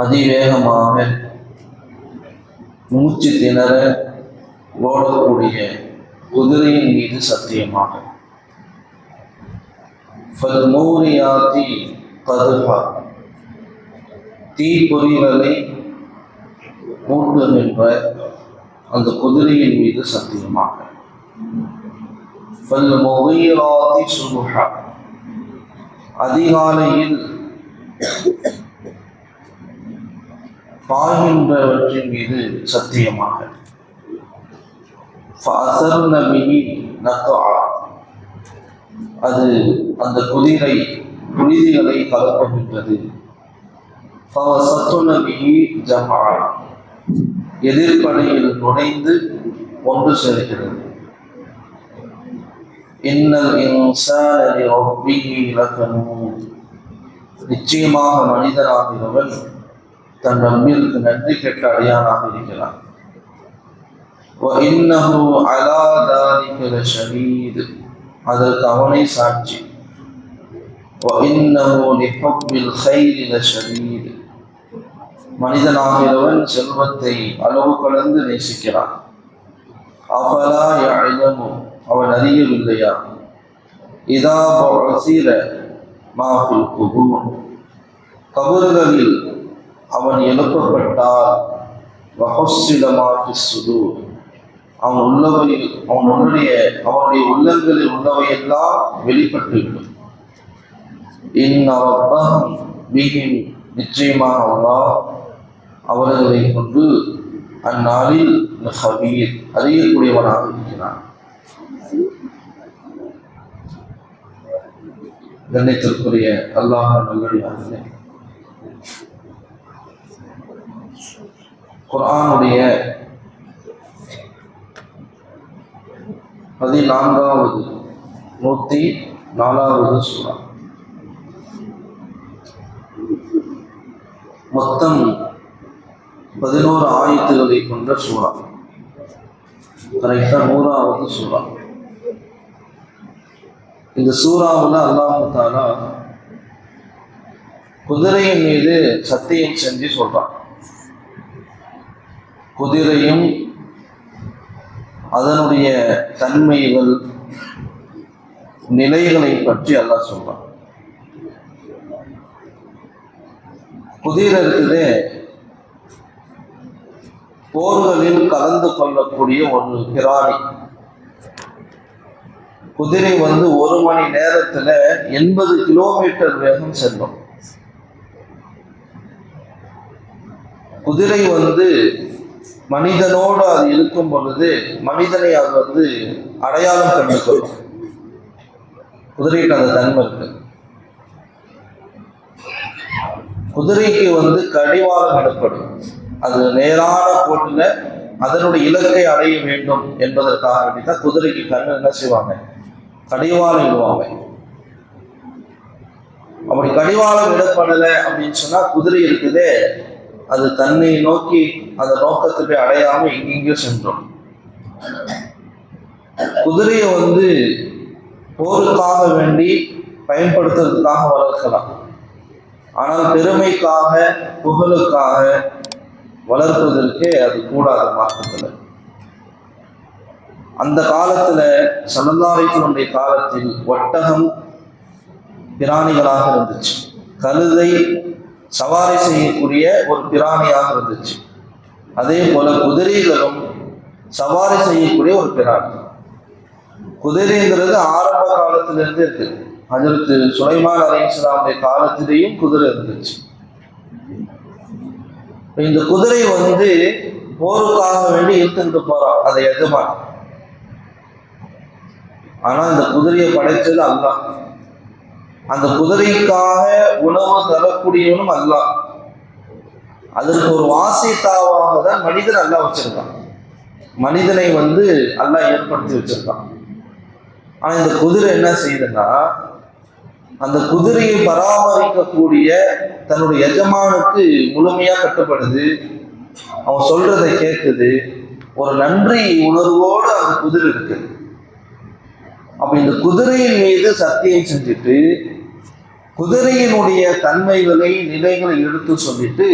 அதிவேகமாக மூச்சு திணற ஓடக்கூடிய குதிரையின் மீது சத்தியமாக. ஃபல்மூரியாத்தி கதுஹா தீப்பொறிகளை மூட்டுகின்ற அந்த குதிரையின் மீது சத்தியமாக. ஃபல்முகீராத்தி சுபுஹா. அதிகாலையில் பாகின்றவற்றின் மீது சத்தியமாக. அது அந்த குதிரை புனிதிகளை கலப்புகின்றது எதிர்ப்படையில் நுழைந்து ஒன்று சேர்கிறது இன்னல் இன்சானி நிச்சயமாக மனிதனாகிறவன் தன் ரப்பிற்கு நன்றி கெட்ட அடியானாக இருக்கிறான் وَإِنَّهُ عَلَى ذَلِكَ لَشَهِيدٌ அதற்கு அவனை சாட்சி وَإِنَّهُ لِحُبِّ الْخَيْرِ لَشَدِيدٌ மனிதனாகிறவன் செல்வத்தை அளவு கடந்து நேசிக்கிறான் அஃபலா يعلم அவன் அறியவில்லையா இதா பசிர மாஃபில் குபூர் கபறுகளில் அவன் எழுப்பப்பட்டால் வஹஸ்ஸிலமாஃபி அவன் உள்ளவையில் அவன் உன்னுடைய அவனுடைய உள்ளங்களில் உள்ளவையெல்லாம் வெளிப்பட்டுவிடும் இந்நவப்பகம் மிகின் நிச்சயமாக அல்லாஹ் அவர்களை கொண்டு அந்நாளில் ஹபீர் அறியக்கூடியவனாக இருக்கிறான். கண்ணியத்திற்குரிய அல்லாஹ் நல்லடியார்களே குரானுடைய பதினான்காவது நூத்தி நாலாவது சூறா. மொத்தம் பதினோரு ஆயத்துகளை கொண்ட சூறா. கரெக்டாக நூறாவது சூறா. இந்த சூறாவில் அல்லாஹு தாலா குதிரையின் மீது சத்தியம் செஞ்சு சொல்கிறான் குதிரையும் அதனுடைய தன்மைகள் நிலைகளை பற்றி எல்லாம் சொல்றான். குதிரை இருக்குது போர்களில் கலந்து கொள்ளக்கூடிய ஒரு பிராணி. குதிரை வந்து ஒரு மணி நேரத்தில் எண்பது கிலோமீட்டர் வேகம் செல்லும். குதிரை வந்து மனிதனோடு அது இருக்கும் பொழுது மனிதனை அது வந்து அடையாளம் கண்டு கொள்ளும் குதிரைக்கு அந்த தன்மை இருக்கு. குதிரைக்கு வந்து கடிவாளம் இடப்படும். அது நேரான போட்டில் அதனுடைய இலக்கை அடைய வேண்டும் என்பதற்காக வேண்டிதான் குதிரைக்கு கண்ணு என்ன செய்வாங்க? கடிவாளம் இடுவாங்க. அப்படி கடிவாளம் இடப்படலை அப்படின்னு சொன்னா குதிரை இருக்குதே. அது தன்னை நோக்கி அந்த நோக்கத்தை போய் அடையாம எங்கெங்கயோ சென்றோம். குதிரையை வந்து போருக்காக வேண்டி பயன்படுத்துறதுக்காக வளர்க்கலாம். ஆனால் பெருமைக்காக புகழுக்காக வளர்ப்பதற்கு அது கூடாது மாற்றத்தில். அந்த காலத்தில் சல்லல்லாஹினுடைய காலத்தில் ஒட்டகம் பிராணிகளாக இருந்துச்சு. கழுதை சவாரி செய்யக்கூடிய ஒரு பிராணியாக இருந்துச்சு. அதே போல குதிரைகளும் சவாரி செய்யக்கூடிய ஒரு பிராணி. குதிரைங்கிறது ஆரம்ப காலத்திலிருந்து இருக்கு. அதற்கு சுலைமான் அலிஸ்லாமுடைய காலத்திலேயும் குதிரை இருந்துச்சு. இந்த குதிரை வந்து போருக்காக வேண்டி இழுத்துக்கிட்டு போறான் அதை எஜமான். ஆனா இந்த குதிரையை படைச்சது அல்லாஹ். அந்த குதிரைக்காக உணவு தரக்கூடியவனும் அல்லாஹ். அதற்கு ஒரு வாசித்தாவாக தான் மனிதன் அல்லாஹ் வச்சிருக்கான். மனிதனை வந்து அல்லாஹ் ஏற்படுத்தி வச்சிருக்கான். ஆனா இந்த குதிரை என்ன செய்யுதுன்னா அந்த குதிரையை பராமரிக்கக்கூடிய தன்னுடைய எஜமானுக்கு முழுமையா கட்டுப்படுது. அவன் சொல்றதை கேட்குது ஒரு நன்றி உணர்வோடு அந்த குதிரை இருக்கு. அப்ப இந்த குதிரையின் மீது சத்தியம் செஞ்சுட்டு குதிரையினுடைய தன்மைகளை நிலைகளை எடுத்து சொல்லிட்டு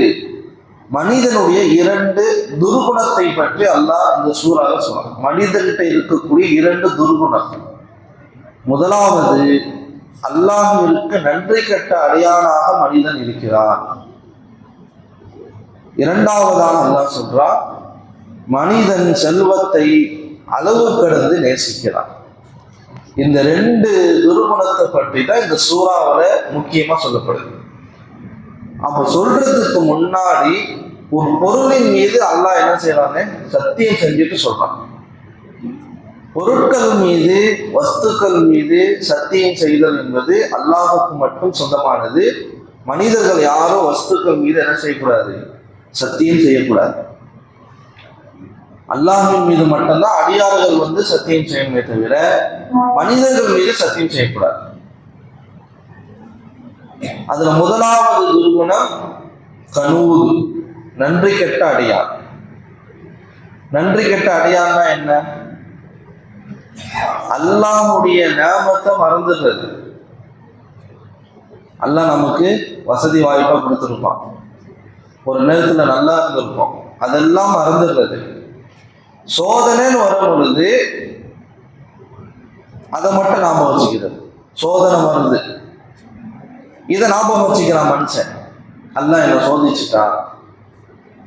மனிதனுடைய இரண்டு துர்குணத்தை பற்றி அல்லாஹ் அந்த சூறாக சொல்றான். மனிதன்கிட்ட இருக்கக்கூடிய இரண்டு துர்குணம். முதலாவது அல்லாஹிற்கு நன்றி கட்ட அடையாளாக மனிதன் இருக்கிறான். இரண்டாவதாக அல்லாஹ் சொல்றான் மனிதன் செல்வத்தை அளவு கடந்து நேசிக்கிறான். இந்த ரெண்டு துர்குணத்தை பற்றி தான் இந்த சூறாவில் முக்கியமாக சொல்லப்படுது. அப்ப சொல்றதுக்கு முன்னாடி ஒரு பொருளின் மீது அல்லாஹ் என்ன செய்யறாங்க சத்தியம் செஞ்சுட்டு சொல்றான். பொருட்கள் மீது வஸ்துக்கள் மீது சத்தியம் செய்தல் என்பது அல்லாஹுக்கு மட்டும் சொந்தமானது. மனிதர்கள் யாரும் வஸ்துக்கள் மீது என்ன செய்யக்கூடாது? சத்தியம் செய்யக்கூடாது. அல்லாஹின் மீது மட்டும்தான் அடியார்கள் வந்து சத்தியம் செய்யணுமே தவிர மனிதர்கள் மீது சத்தியம் செய்யக்கூடாது. அதுல முதலாவது துர்குணம் கனூர் நன்றி கெட்ட அடியார் நன்றி கெட்ட அடியார்னா என்ன? அல்லாஹுடைய நேமத்தை மறந்துடுறது. அல்லாஹ் நமக்கு வசதி வாய்ப்பா கொடுத்துருப்பான். ஒரு நேரத்துல நல்லா இருந்திருப்போம். அதெல்லாம் மறந்துடுறது. சோதனைன்னு வரும் பொழுது அதை மட்டும் ஞாபகம் வச்சுக்கிறது. சோதனை வருது. இதை ஞாபகம் வச்சுக்கிறான் மனுஷன். அல்லாஹ் என்னை சோதிச்சுட்டான்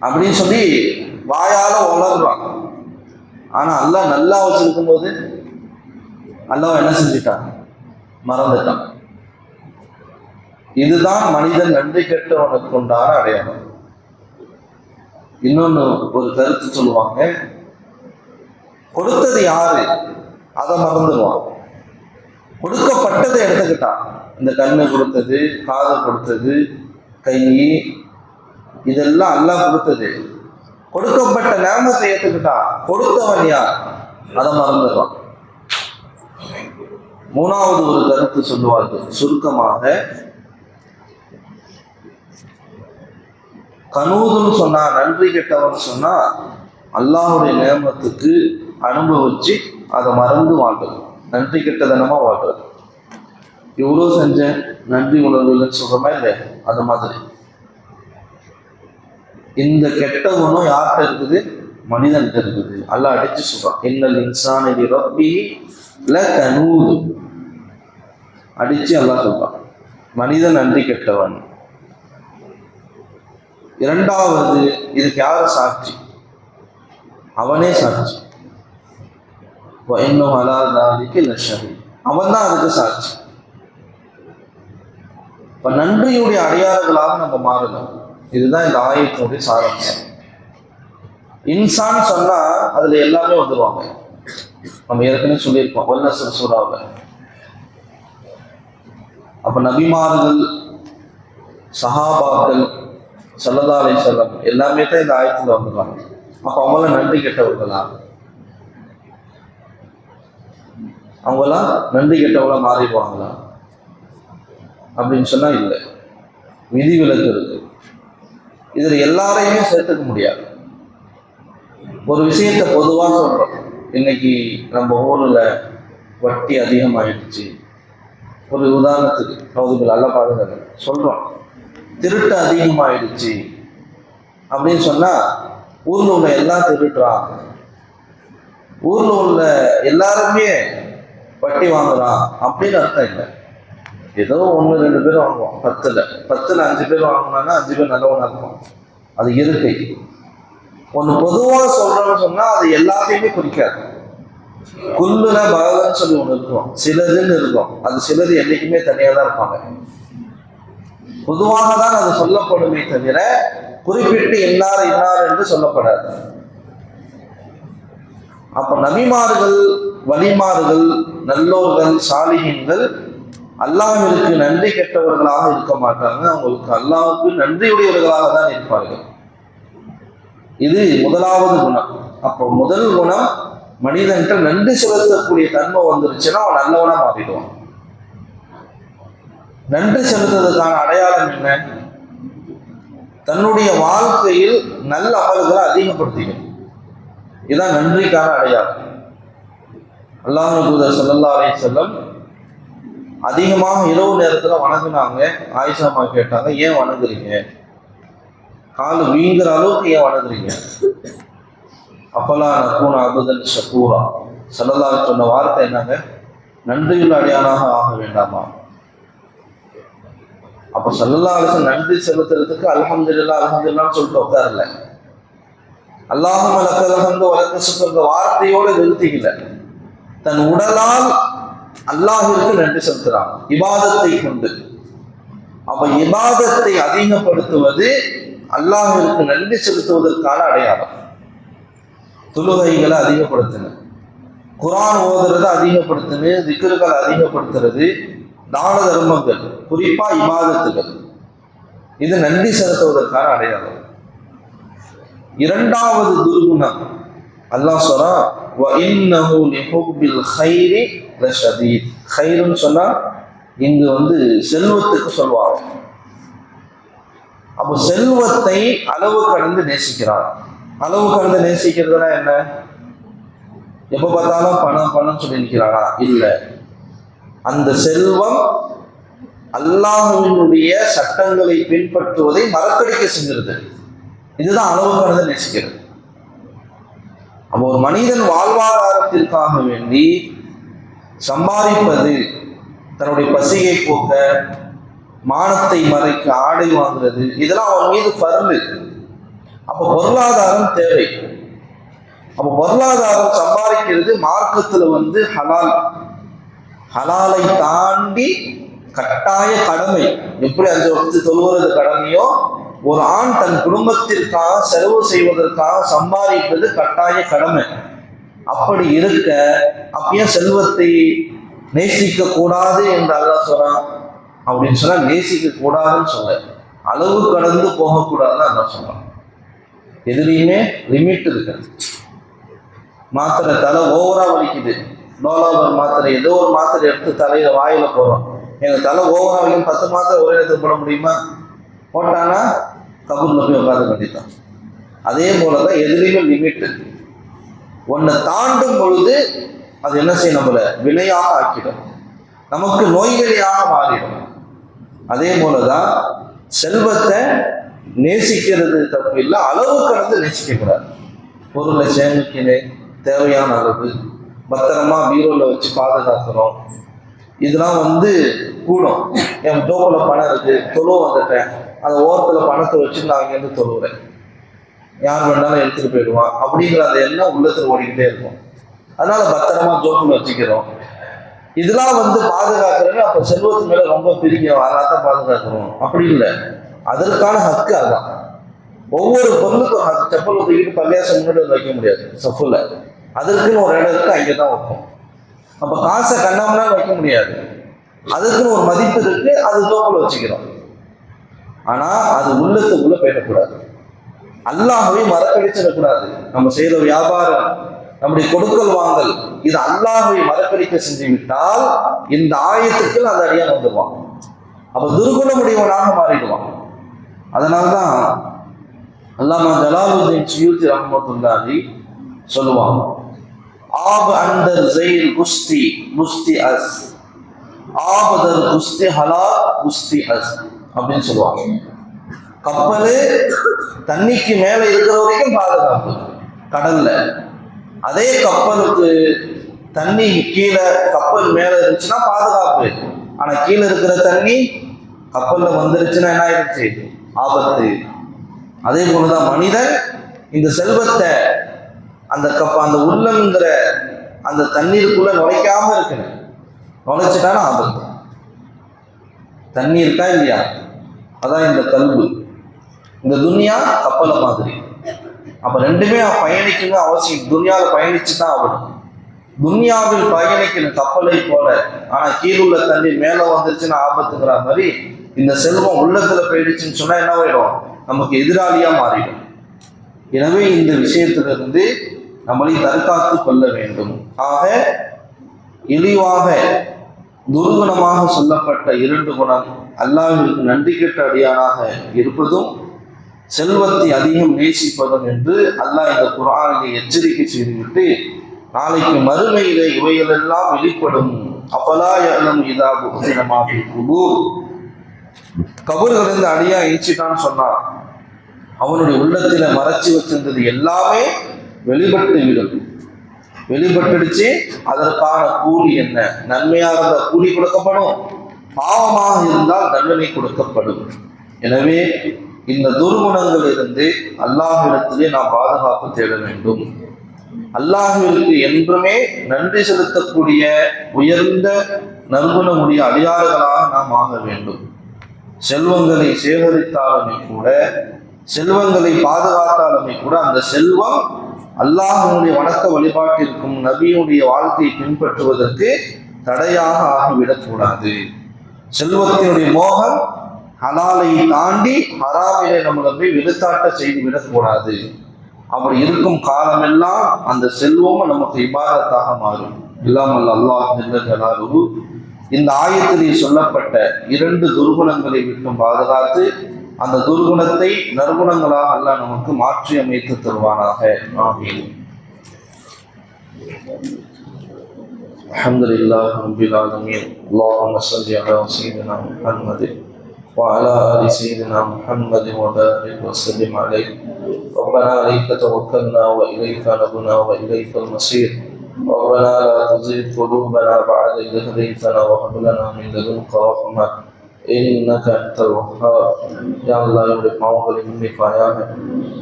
அப்படின்னு சொல்லி வாயால உளர்றான் ஆனா அல்லாஹ் நல்லா வச்சிருக்கும் போது அல்லாஹ் என்ன செஞ்சுட்டான் மறந்துட்டான். இதுதான் மனிதன் நன்றி கெட்டவனுக்கு உண்டான அடையாளம். இன்னொன்று ஒரு கருத்து சொல்லுவாங்க. கொடுத்தது யாரு? அதை மறந்துடுவான். கொடுக்கப்பட்டதை எடுத்துக்கிட்டான். இந்த கண்ணு கொடுத்தது காது கொடுத்தது கை இதெல்லாம் எல்லாம் கொடுத்தது. கொடுக்கப்பட்ட நேமத்தை ஏற்றுக்கிட்டான் கொடுத்தவன் யார்? அதை மறந்துடுவான். மூணாவது ஒரு கருத்து சொல்லுவார்கள் சுருக்கமாக கனூதுன்னு சொன்னா நன்றி கெட்டவன் சொன்னா அல்லாஹுடைய நேமத்துக்கு அனுபவிச்சு அதை மறந்து வாழ்றது. நன்றி கெட்டதனமாக வாழ்றது. எவ்வளோ செஞ்சேன்? நன்றி உணர்வு இல்லைன்னு சொல்றோமா இல்லை. அது மாதிரி. இந்த கெட்ட குணம் யார்கிட்ட இருக்குது? மனிதன்கிட்ட இருக்குது. அல்லாஹ் அடிச்சு சொல்றான். இன்னல் இன்சானி ரப்பி தனூது அடிச்சு எல்லாம் சொல்றான். மனிதன் நன்றி கெட்டவன். இரண்டாவது இதுக்கு யார் சாட்சி? அவனே சாட்சி. இன்னும் அலாதாதிக்கு அவன் தான் அதுக்கு சாட்சி இப்ப நன்றியுடைய அடையாளங்களாக நம்ம மாறணும் இதுதான் இந்த ஆயத்தினுடைய சாரம்சம் இன்சான் சொன்னா அதுல எல்லாமே வந்துருவாங்க நம்ம ஏற்கனவே சொல்லியிருக்கோம் வல்லசர் சூறாவில் அப்ப நபிமார்கள் சஹாபாக்கள் சல்லதாலை செல்லம் எல்லாமே தான் இந்த ஆயத்துல வந்துருவாங்க அப்ப அவங்கள நன்றி கெட்டவர்களா அவங்களாம் நன்றி கெட்டவங்களாம் மாறிடுவாங்களா? அப்படின்னு சொன்னால் இல்லை. விதி விலக்கு இருக்கு. இதில் எல்லாரையுமே சேர்த்துக்க முடியாது. ஒரு விஷயத்தை பொதுவாக சொல்கிறோம் இன்னைக்கு நம்ம ஊரில் வட்டி அதிகமாகிடுச்சு ஒரு உதாரணத்துக்கு பகுதிகள் நல்ல பாருங்க. சொல்கிறோம் திருட்டு அதிகமாகிடுச்சு அப்படின்னு சொன்னால் ஊரில் உள்ள எல்லாம் திருட்டுறான் ஊரில் உள்ள எல்லாருமே வட்டி வாங்குறான் அப்படின்னு அர்த்தம் இல்லை. ஏதோ ஒன்று ரெண்டு பேர் வாங்குவோம். பத்தில். பத்தில் அஞ்சு பேர் வாங்கினாங்கன்னா அஞ்சு பேர் நல்லவனாக இருக்கும் அது இருக்கை ஒன்று பொதுவாக சொல்கிறோன்னு சொன்னால் அது எல்லாத்தையுமே குறிக்காது. குல்லுல பகவன் சொல்லி ஒன்று இருக்கும். சிலதுன்னு இருக்கும். அது சிலது என்றைக்குமே தனியாக தான் இருப்பாங்க. பொதுவாக தான் அது சொல்லப்படுமே தவிர குறிப்பிட்டு இன்னார் இன்னார் என்று சொல்லப்படாது. அப்ப நபிமார்கள் வலிமார்கள் நல்லோர்கள் சாலிகங்கள் அல்லாஹிற்கு நன்றி கெட்டவர்களாக இருக்க மாட்டாங்க. அவங்களுக்கு அல்லாஹுக்கு நன்றியுடையவர்களாக தான் இருப்பார்கள். இது முதலாவது குணம். அப்போ முதல் குணம் மனிதன்கிட்ட நன்றி செலுத்தக்கூடிய தன்மை வந்துருச்சுன்னா அவன் நல்லவனா மாறிடுவான். நன்றி செலுத்துறதுக்கான அடையாளம் என்ன? தன்னுடைய வாழ்க்கையில் நல்ல அமல்களை அதிகப்படுத்திக்கணும் இதுதான் நன்றிக்கான அடையாளம். அல்லாஹ் தூதர் ஸல்லல்லாஹு அலைஹி வஸல்லம் அதிகமாக இரவு நேரத்தில் வணங்குனாங்க. ஆயிஷாமா கேட்டாங்க ஏன் வணங்குறீங்க? கால் வீங்குற அளவுக்கு ஏன் வணங்குறீங்க? அப்பலா நக்கூன அபுதன் ஷக்கூரா சல்லல்லா சொன்ன வார்த்தை என்னங்க? நன்றியுள்ள அடையாளாக ஆக வேண்டாமா? அப்போ சல்லல்லா அலைஹி நன்றி செலுத்துறதுக்கு அலமதுல்லா அலமதுல்லான்னு சொல்லிட்டு உட்காரல அல்லாஹும் லக்கலஹந்து வழக்கு சுத்தங்க வார்த்தையோடு நிறுத்திக்கல. தன் உடலால் அல்லாஹிற்கு நன்றி செலுத்துறான். இபாதத்தை கொண்டு. அப்ப இபாதத்தை அதிகப்படுத்துவது அல்லாஹிற்கு நன்றி செலுத்துவதற்கான அடையாளம். தொழுகைகளை அதிகப்படுத்தின குரான் ஓதுறதை அதிகப்படுத்தினு திக்கர்களை அதிகப்படுத்துறது தான தர்மங்கள் குறிப்பா இபாதத்துகள். இது நன்றி செலுத்துவதற்கான அடையாளம். இரண்டாவது துர்குணம். அல்லாஹ் சொல்றான் இன்னஹு லிஹுப்பில் கைரி லஷதீத் கைருன்னு சொன்னா இங்கு வந்து செல்வத்துக்கு சொல்வாங்க அப்போ செல்வத்தை அளவு கடந்து நேசிக்கிறார். அளவு கடந்து நேசிக்கிறதுனா என்ன? எப்ப பார்த்தாலும் பணம் பணம் சொல்லி நிற்கிறானா இல்லை. அந்த செல்வம் அல்லாஹுவினுடைய சட்டங்களை பின்பற்றுவதை மறக்கடிக்க செஞ்சிருது இதுதான் அளவு கடந்து நேசிக்கிறது. அப்போ ஒரு மனிதன் வாழ்வாதாரத்திற்காக வேண்டி சம்பாதிப்பது தன்னுடைய பசியை போக்க மானத்தை மறைக்க ஆடை வாங்குறது இதெல்லாம் அவன் மீது பருந்து அப்போ பொருளாதாரம் தேவை. அப்போ பொருளாதாரம் சம்பாதிக்கிறது மார்க்கத்தில் வந்து ஹலால். ஹலாலை தாண்டி கட்டாய கடமை. எப்படி அஞ்சு வருஷத்து தொழுவது கடமையோ ஒரு ஆண் தன் குடும்பத்திற்காக செலவு செய்வதற்காக சம்பாதிப்பது கட்டாய கடமை. அப்படி இருக்க அப்பயே செல்வத்தை நேசிக்க கூடாது என்று அல்லா சொல்றான் அப்படின்னு சொன்னா நேசிக்க கூடாதுன்னு சொல்ல அளவு கடந்து போகக்கூடாதுன்னு அல்லா சொல்றான் எதுலேயுமே லிமிட் இருக்கிறது மாத்திரை தலை ஓவரா வலிக்குது. டோலாபர் மாத்திரை ஏதோ ஒரு மாத்திரை எடுத்து தலையில வாயில போறோம் எங்க தலை ஓவரா வலிக்கும் பத்து மாத்திரை ஒரே இடத்துக்கு போட முடியுமா? போட்டான்னா கபூர்ல போய் உட்கார வேண்டியதான் அதே போலதான் எதுலேயுமே லிமிட் ஒன்றை தாண்டும் பொழுது அது என்ன செய்யும் நம்மளை விலையாக ஆக்கிடும். நமக்கு நோய்களியாக மாறிடும். அதே போலதான் செல்வத்தை நேசிக்கிறது தப்பு இல்லை அளவு கடந்து நேசிக்கக்கூடாது. பொருளை சேமிக்கிறேன் தேவையான அளவு பத்திரமா பீரோல வச்சு பாதுகாக்கிறோம். இதெல்லாம் வந்து கூடும். என் டோக்கில் பணம் இருக்கு தொழுவ வந்துட்டேன். அந்த ஓரத்தில் பணத்தை வச்சு நான் அங்கேருந்து தொழுகிறேன் யார் வேணாலும் எடுத்துட்டு போயிடுவான். அப்படிங்கிற அந்த எண்ணம் உள்ளத்தில் ஓடிக்கிட்டே இருக்கும். அதனால பத்திரமா ஜோப்பில் வச்சுக்கிறோம். இதெல்லாம் வந்து பாதுகாக்கிறது அப்போ செல்வத்து மேலே ரொம்ப பிரிக்கும் அதனால தான் பாதுகாக்கிறோம். அப்படி இல்லை. அதற்கான ஹக்கு அதான் ஒவ்வொரு பொருளுக்கும் ஹக்கு. செப்பல் ஊற்றிக்கிட்டு பள்ளியாசம் முன்னாடி வந்து வைக்க முடியாது. சஃபுல அதற்குன்னு ஒரு இடம் இருக்கு அங்கே தான் வைப்போம். அப்போ காசை கண்ணாமனா வைக்க முடியாது. அதுக்குன்னு ஒரு மதிப்பு இருக்கு அது தோப்பில் வச்சுக்கிறோம். ஆனா அது உள்ளத்துக்குள்ள போயிடக்கூடாது. அல்லாஹவே மறக்கடிச்சிடக்கூடாது. நம்ம செய்த வியாபாரம் நம்முடைய கொடுக்கல் வாங்கல் இது அல்லாஹவை மறக்கடிக்க செஞ்சு விட்டால் இந்த ஆயத்துக்கு அந்த அடியான் வந்துடுவான் அப்ப துர்குணமுடையவனாக மாறிடுவான். அதனால்தான் அல்லாமா ஜலாலுதீன் சியூத்தி ரஹமத்துல்லாஹி சொல்லுவாங்க ஆப் அண்டர் ஜெயில் குஸ்தி குஸ்தி அஸ் ஆபதர் குஸ்தி ஹலா குஸ்தி அஸ் அப்படின்னு சொல்லுவாங்க. கப்பல் தண்ணிக்கு மேலே இருக்கிற வரைக்கும் பாதுகாப்பு. கடல்ல. அதே கப்பலுக்கு தண்ணி கீழே கப்பல் மேலே இருந்துச்சுன்னா பாதுகாப்பு. ஆனால் கீழே இருக்கிற தண்ணி கப்பலில் வந்துருச்சுன்னா என்ன ஆயிடுச்சு? ஆபத்து. அதே போலதான் மனிதன் இந்த செல்வத்தை அந்த கப்ப அந்த உள்ளங்கிற அந்த தண்ணீருக்குள்ள நுழைக்காம இருக்கணும். நுழைச்சிட்டானா ஆபத்து. தண்ணி இருக்கா இல்லையா? அதான் இந்த கல்வி. இந்த துனியா கப்பலை மாதிரி. அப்ப ரெண்டுமே பயணிக்கணும் அவசியம். துன்யாவில் பயணிச்சு தான் ஆகணும் துன்யாவில் பயணிக்கணும் கப்பலை போல. ஆனா கீழுள்ள தண்ணி மேல வந்துருச்சுன்னா ஆபத்துங்கிற மாதிரி இந்த செல்வம் உள்ளத்துல போயிடுச்சுன்னு சொன்னா என்ன ஆயிடும்? நமக்கு எதிராளியா மாறிடும். எனவே இந்த விஷயத்திலிருந்து நம்மளை தற்காத்து கொள்ள வேண்டும். ஆக இழிவாக துர்குணமாக சொல்லப்பட்ட இரண்டு குணம் அல்லாஹிற்கு நன்றி கெட்ட அடியானாக இருப்பதும் செல்வத்தை அதிகம் நேசிப்பதும் என்று அல்லாஹ் இந்த குரானை எச்சரிக்கை செய்துவிட்டு நாளைக்கு மறுமையிலே இவைகளெல்லாம் வெளிப்படும். அப்பலா எல்லாம் இதா புத்திரமாக குபூர் கபூர்களிருந்து அடியா ஈச்சிட்டான்னு சொன்னான். அவனுடைய உள்ளத்தில மறைச்சி வச்சிருந்தது எல்லாமே வெளிப்பட்டு விடும். வெளிப்பட்டுடுச்சு. அதற்கான கூலி என்ன? நன்மையாக இருந்தால் கூலி கொடுக்கப்படும். பாவமாக இருந்தால் தண்டனை கொடுக்கப்படும். எனவே இந்த துர்குணங்கள் இருந்து அல்லாஹிடத்திலே நாம் பாதுகாப்பு தேட வேண்டும். அல்லாஹிற்கு என்றுமே நன்றி செலுத்தக்கூடிய உயர்ந்த நற்குணமுடைய அடியார்களாக நாம் ஆக வேண்டும். செல்வங்களை சேகரித்தாலுமே கூட செல்வங்களை பாதுகாத்தாலுமே கூட அந்த செல்வம் அல்லாஹனுடைய வணக்க வழிபாட்டிற்கும் நபியுடைய வாழ்க்கையை பின்பற்றுவதற்கு தடையாக ஆகிவிடக்கூடாது. செல்வத்தினுடைய மோகம் ஹலாலை தாண்டி ஹராமிலே நம்மளை போய் விழுத்தாட்ட செய்து விடக்கூடாது. அப்படி இருக்கும் காலமெல்லாம் அந்த செல்வமும் நமக்கு இபாதத்தாக மாறும். இல்லாமல் அல்லாஹ் இந்த ஆயத்திலே சொல்லப்பட்ட இரண்டு துர்குணங்களை விட்டும் பாதுகாத்து அந்த துர்குணத்தை நற்குணங்களாக அல்லாஹ் நமக்கு மாற்றி அமைத்து தருவானாக ஆமீன் الحمد لله رب العالمين اللهم صل على سيدنا محمد وعلى ال سيدنا محمد وبارك وسلم عليه ربنا عليك توكلنا واليك نبنا واليك المصير ربنا لا تزغ قلوبنا بعد إذ هديتنا وهب لنا من لدنك رحمة இன்னக அந்தல் வஹாப் யா அல்லாஹ் என்னுடைய பாவங்களை மன்னிப்பாயாக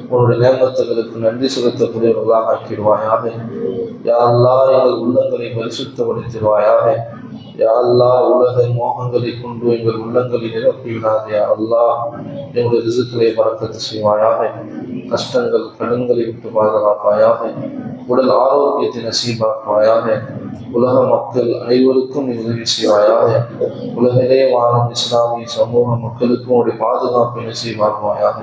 உன்னுடைய நேமத்துகளுக்கு நன்றி செலுத்தக்கூடியவர்களாக ஆக்கிடுவாயாக. யா எங்கள் உள்ளங்களை பரிசுத்தப்படுத்திடுவாயாக யா அல்லாஹ் உலக மோகங்களை கொண்டு எங்கள் உள்ளங்களை நிரப்பி விடாதே யா அல்லாஹ் எங்களுடைய ரிசுக்களை பறக்கத்து செய்வாயாக கஷ்டங்கள் கடன்களை விட்டு பாதுகாப்பாயாக உடல் ஆரோக்கியத்தை நசீபாக்குவாயாக உலக மக்கள் அனைவருக்கும் நீ உதவி செய்வாயாக உலகிலே வாழும் இஸ்லாமிய சமூக மக்களுக்கும் உடைய பாதுகாப்பை நசீபாக்குவாயாக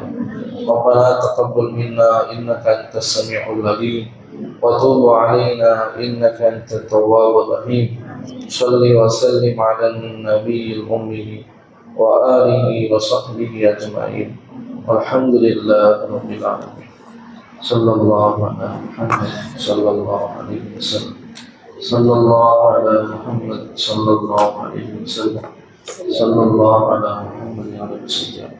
ربنا تقبل منا انك انت السميع العليم وتوب علينا انك انت التواب الرحيم صل وسلم على النبي الأمي وآله وصحبه أجمعين. والحمد لله رب العالمين. صلى الله على محمد صلى الله عليه وسلم. صلى الله على محمد صلى الله عليه وسلم. صلى الله على محمد وعلى آله وسلم